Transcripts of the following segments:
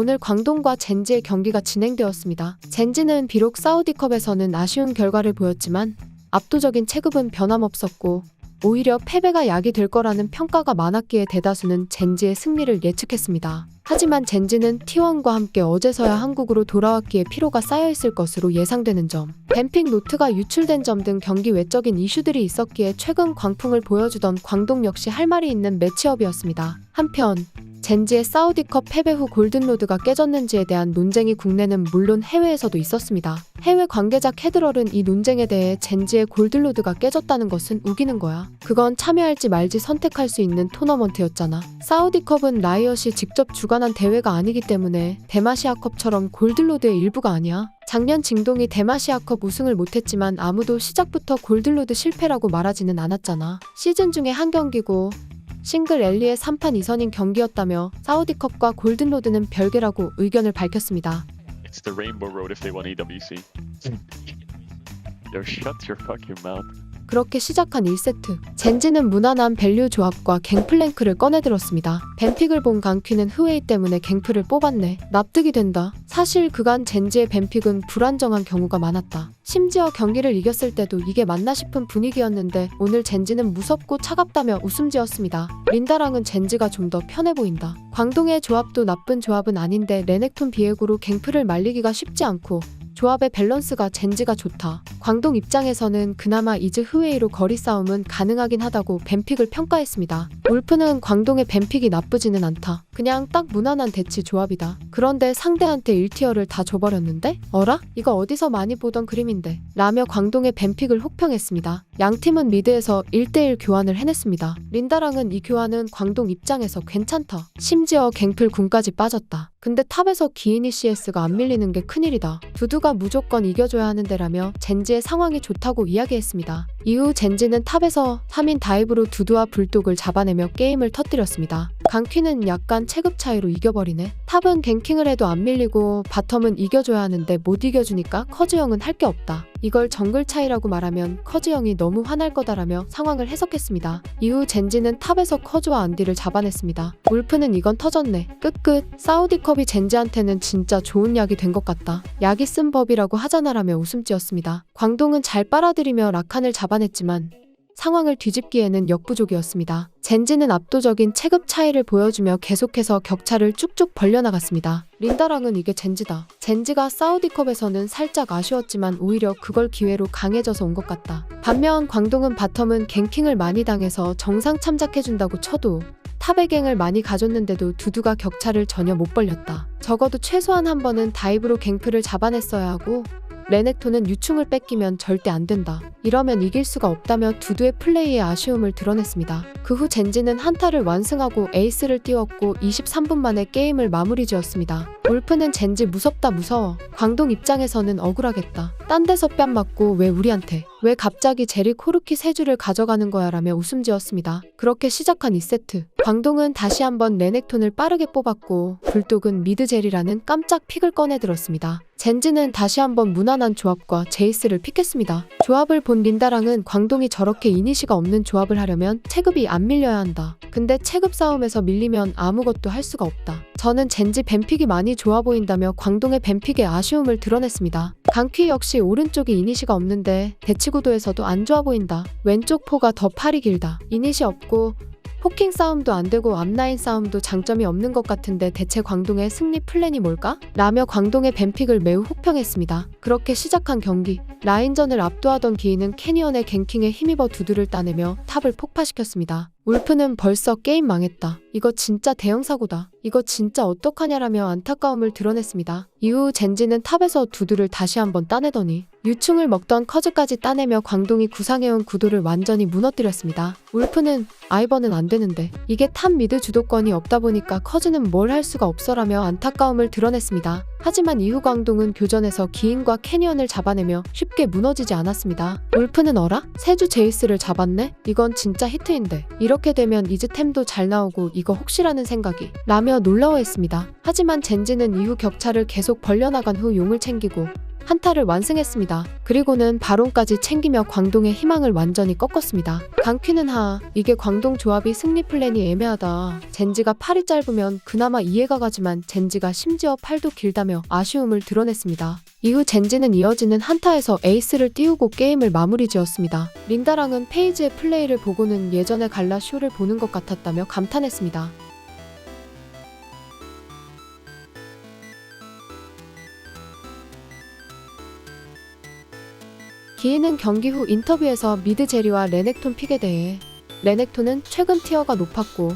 오늘 광동과 젠지의 경기가 진행되었습니다. 젠지는 비록 사우디컵에서는 아쉬운 결과를 보였지만 압도적인 체급은 변함없었고 오히려 패배가 약이 될 거라는 평가가 많았기에 대다수는 젠지의 승리를 예측했습니다. 하지만 젠지는 T1과 함께 어제서야 한국으로 돌아왔기에 피로가 쌓여 있을 것으로 예상되는 점, 뱀픽 노트가 유출된 점 등 경기 외적인 이슈들이 있었기에 최근 광풍을 보여주던 광동 역시 할 말이 있는 매치업이었습니다. 한편 젠지의 사우디컵 패배 후 골든로드가 깨졌는지에 대한 논쟁이 국내는 물론 해외에서도 있었습니다. 해외 관계자 캐드럴은 이 논쟁에 대해 젠지의 골든로드가 깨졌다는 것은 우기는 거야. 그건 참여할지 말지 선택할 수 있는 토너먼트였잖아. 사우디컵은 라이엇이 직접 주관한 대회가 아니기 때문에 대마시아컵처럼 골든로드의 일부가 아니야. 작년 징동이 대마시아컵 우승을 못했지만 아무도 시작부터 골든로드 실패라고 말하지는 않았잖아. 시즌 중에 한 경기고 싱글 랠리의 3판 2선인 경기였다며 사우디컵과 골든로드는 별개라고 의견을 밝혔습니다. It's the Rainbow Road if they won EWC. Yo, shut your fucking mouth. 그렇게 시작한 1세트. 젠지는 무난한 밸류 조합과 갱플랭크를 꺼내들었습니다. 뱀픽을 본 강퀴는 흐웨이 때문에 갱플을 뽑았네. 납득이 된다. 사실 그간 젠지의 뱀픽은 불안정한 경우가 많았다. 심지어 경기를 이겼을 때도 이게 맞나 싶은 분위기였는데 오늘 젠지는 무섭고 차갑다며 웃음 지었습니다. 린다랑은 젠지가 좀 더 편해 보인다. 광동의 조합도 나쁜 조합은 아닌데 레넥톤 비에고로 갱플을 말리기가 쉽지 않고 조합의 밸런스가 젠지가 좋다. 광동 입장에서는 그나마 이즈 흐웨이로 거리 싸움은 가능하긴 하다고 뱀픽을 평가했습니다. 울프는 광동의 뱀픽이 나쁘지는 않다. 그냥 딱 무난한 대치 조합이다. 그런데 상대한테 1티어를 다 줘버렸는데? 어라? 이거 어디서 많이 보던 그림인데. 라며 광동의 뱀픽을 혹평했습니다. 양 팀은 미드에서 1대1 교환을 해냈습니다. 린다랑은 이 교환은 광동 입장에서 괜찮다. 심지어 갱플 군까지 빠졌다. 근데 탑에서 기인이 CS가 안 밀리는 게 큰일이다. 두두가 무조건 이겨줘야 하는데라며 젠지의 상황이 좋다고 이야기했습니다. 이후 젠지는 탑에서 3인 다이브로 두두와 불독을 잡아내며 게임을 터뜨렸습니다. 강퀴는 약간 체급 차이로 이겨버리네. 탑은 갱킹을 해도 안 밀리고 바텀은 이겨줘야 하는데 못 이겨주니까 커즈 형은 할 게 없다. 이걸 정글 차이라고 말하면 커즈 형이 너무 화날 거다라며 상황을 해석했습니다. 이후 젠지는 탑에서 커즈와 안디를 잡아냈습니다. 울프는 이건 터졌네. 끝끝. 사우디컵이 젠지한테는 진짜 좋은 약이 된 것 같다. 약이 쓴 법이라고 하자나라며 웃음지었습니다. 광동은 잘 빨아들이며 라칸을 잡아 냈지만 상황을 뒤집기에는 역부족이었습니다. 젠지는 압도적인 체급 차이를 보여주며 계속해서 격차를 쭉쭉 벌려나갔습니다. 린다랑은 이게 젠지다. 젠지가 사우디컵에서는 살짝 아쉬웠지만 오히려 그걸 기회로 강해져서 온 것 같다. 반면 광동은 바텀은 갱킹을 많이 당해서 정상 참작해준다고 쳐도 탑의 갱을 많이 가졌는데도 두두가 격차를 전혀 못 벌렸다. 적어도 최소한 한 번은 다이브로 갱플을 잡아냈어야 하고 레넥톤은 유충을 뺏기면 절대 안 된다. 이러면 이길 수가 없다며 두두의 플레이에 아쉬움을 드러냈습니다. 그 후 젠지는 한타를 완승하고 에이스를 띄웠고 23분 만에 게임을 마무리 지었습니다. 울프는 젠지 무섭다 무서워. 광동 입장에서는 억울하겠다. 딴 데서 뺨 맞고 왜 우리한테? 왜 갑자기 제리 코르키 세 줄을 가져가는 거야 라며 웃음 지었습니다. 그렇게 시작한 2세트. 광동은 다시 한번 레넥톤을 빠르게 뽑았고 불독은 미드 제리라는 깜짝 픽을 꺼내들었습니다. 젠지는 다시 한번 무난한 조합과 제이스를 픽했습니다. 조합을 본 린다랑은 광동이 저렇게 이니시가 없는 조합을 하려면 체급이 안 밀려야 한다. 근데 체급 싸움에서 밀리면 아무것도 할 수가 없다. 저는 젠지 뱀픽이 많이 좋아 보인다며 광동의 뱀픽에 아쉬움을 드러냈습니다. 강퀴 역시 오른쪽에 이니시가 없는데 대치구도에서도 안 좋아 보인다. 왼쪽 포가 더 팔이 길다. 이니시 없고 포킹 싸움도 안 되고 앞라인 싸움도 장점이 없는 것 같은데 대체 광동의 승리 플랜이 뭘까? 라며 광동의 뱀픽을 매우 혹평했습니다. 그렇게 시작한 경기. 라인전을 압도하던 기인은 캐니언의 갱킹에 힘입어 두두를 따내며 탑을 폭파시켰습니다. 울프는 벌써 게임 망했다. 이거 진짜 대형 사고다. 이거 진짜 어떡하냐라며 안타까움을 드러냈습니다. 이후 젠지는 탑에서 두두를 다시 한번 따내더니 유충을 먹던 커즈까지 따내며 광동이 구상해온 구도를 완전히 무너뜨렸습니다. 울프는 아이버는 안 되는데 이게 탑 미드 주도권이 없다 보니까 커즈는 뭘 할 수가 없어라며 안타까움을 드러냈습니다. 하지만 이후 광동은 교전에서 기인과 캐니언을 잡아내며 쉽게 무너지지 않았습니다. 울프는 어라? 세주 제이스를 잡았네? 이건 진짜 히트인데. 이렇게 되면 이즈템도 잘 나오고 이거 혹시라는 생각이 라며 놀라워했습니다. 하지만 젠지는 이후 격차를 계속 벌려나간 후 용을 챙기고 한타를 완승했습니다. 그리고는 바론까지 챙기며 광동의 희망을 완전히 꺾었습니다. 강퀴는 하, 이게 광동 조합이 승리 플랜이 애매하다. 젠지가 팔이 짧으면 그나마 이해가 가지만 젠지가 심지어 팔도 길다며 아쉬움을 드러냈습니다. 이후 젠지는 이어지는 한타에서 에이스를 띄우고 게임을 마무리 지었습니다. 린다랑은 페이지의 플레이를 보고는 예전의 갈라 쇼를 보는 것 같았다며 감탄했습니다. 기인은 경기 후 인터뷰에서 미드 제리와 레넥톤 픽에 대해 레넥톤은 최근 티어가 높았고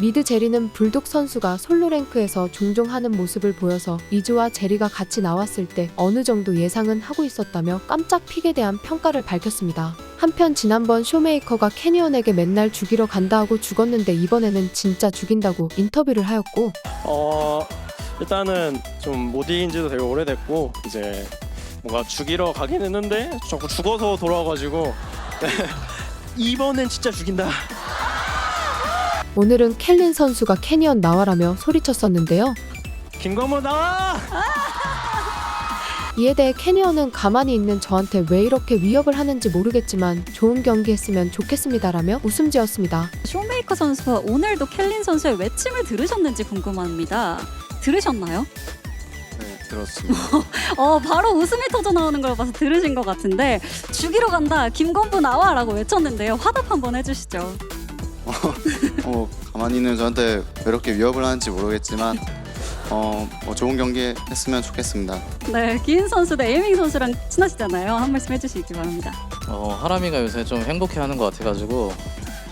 미드 제리는 불독 선수가 솔로 랭크에서 종종 하는 모습을 보여서 이즈와 제리가 같이 나왔을 때 어느 정도 예상은 하고 있었다며 깜짝 픽에 대한 평가를 밝혔습니다. 한편 지난번 쇼메이커가 캐니언에게 맨날 죽이러 간다 하고 죽었는데 이번에는 진짜 죽인다고 인터뷰를 하였고 어 일단은 좀 모디인 지도 되게 오래됐고 이제 뭔가 죽이러 가긴 했는데 자꾸 죽어서 돌아와가지고 네. 이번엔 진짜 죽인다 오늘은 켈린 선수가 캐니언 나와라며 소리쳤었는데요. 김건모 나와 이에 대해 캐니언은 가만히 있는 저한테 왜 이렇게 위협을 하는지 모르겠지만 좋은 경기 했으면 좋겠습니다라며 웃음 지었습니다. 쇼메이커 선수가 오늘도 켈린 선수의 외침을 들으셨는지 궁금합니다. 들으셨나요? 네, 들었습니다. 어, 바로 웃음이 터져 나오는 걸 봐서 들으신 것 같은데 죽이러 간다, 김건부 나와라고 외쳤는데요. 화답 한번 해주시죠. 어, 가만히 있는 저한테 왜 이렇게 위협을 하는지 모르겠지만 어, 뭐 좋은 경기 했으면 좋겠습니다. 네, 기인 선수 대 에이밍 선수랑 친하시잖아요. 한 말씀 해주시기 바랍니다. 어, 하람이가 요새 좀 행복해하는 것 같아가지고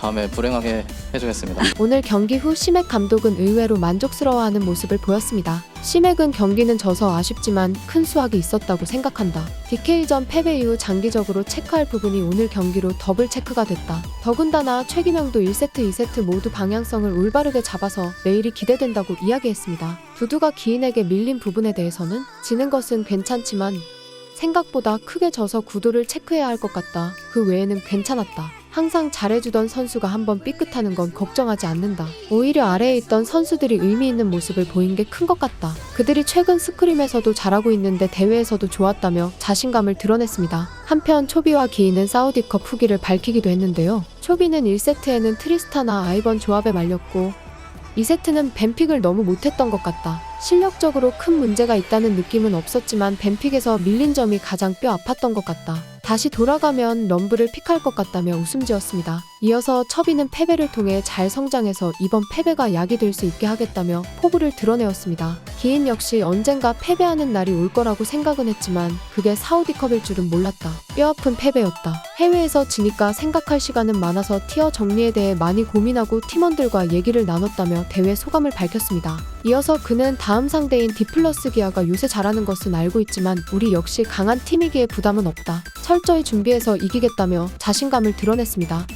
다음에 불행하게 해주겠습니다. 오늘 경기 후 시맥 감독은 의외로 만족스러워하는 모습을 보였습니다. 시맥은 경기는 져서 아쉽지만 큰 수확이 있었다고 생각한다. DK전 패배 이후 장기적으로 체크할 부분이 오늘 경기로 더블 체크가 됐다. 더군다나 최기명도 1세트, 2세트 모두 방향성을 올바르게 잡아서 내일이 기대된다고 이야기했습니다. 두두가 기인에게 밀린 부분에 대해서는 지는 것은 괜찮지만 생각보다 크게 져서 구도를 체크해야 할 것 같다. 그 외에는 괜찮았다. 항상 잘해주던 선수가 한번 삐끗하는 건 걱정하지 않는다. 오히려 아래에 있던 선수들이 의미 있는 모습을 보인 게 큰 것 같다. 그들이 최근 스크림에서도 잘하고 있는데 대회에서도 좋았다며 자신감을 드러냈습니다. 한편 초비와 기인은 사우디컵 후기를 밝히기도 했는데요. 초비는 1세트에는 트리스타나 아이번 조합에 말렸고 2세트는 뱀픽을 너무 못했던 것 같다. 실력적으로 큰 문제가 있다는 느낌은 없었지만 뱀픽에서 밀린 점이 가장 뼈 아팠던 것 같다. 다시 돌아가면 럼블을 픽할 것 같다며 웃음 지었습니다. 이어서 첩이는 패배를 통해 잘 성장해서 이번 패배가 약이 될 수 있게 하겠다며 포부를 드러내었습니다. 기인 역시 언젠가 패배하는 날이 올 거라고 생각은 했지만 그게 사우디컵일 줄은 몰랐다. 뼈아픈 패배였다. 해외에서 지니까 생각할 시간은 많아서 티어 정리에 대해 많이 고민하고 팀원들과 얘기를 나눴다며 대회 소감을 밝혔습니다. 이어서 그는 다음 상대인 디플러스 기아가 요새 잘하는 것은 알고 있지만 우리 역시 강한 팀이기에 부담은 없다. 철저히 준비해서 이기겠다며 자신감을 드러냈습니다.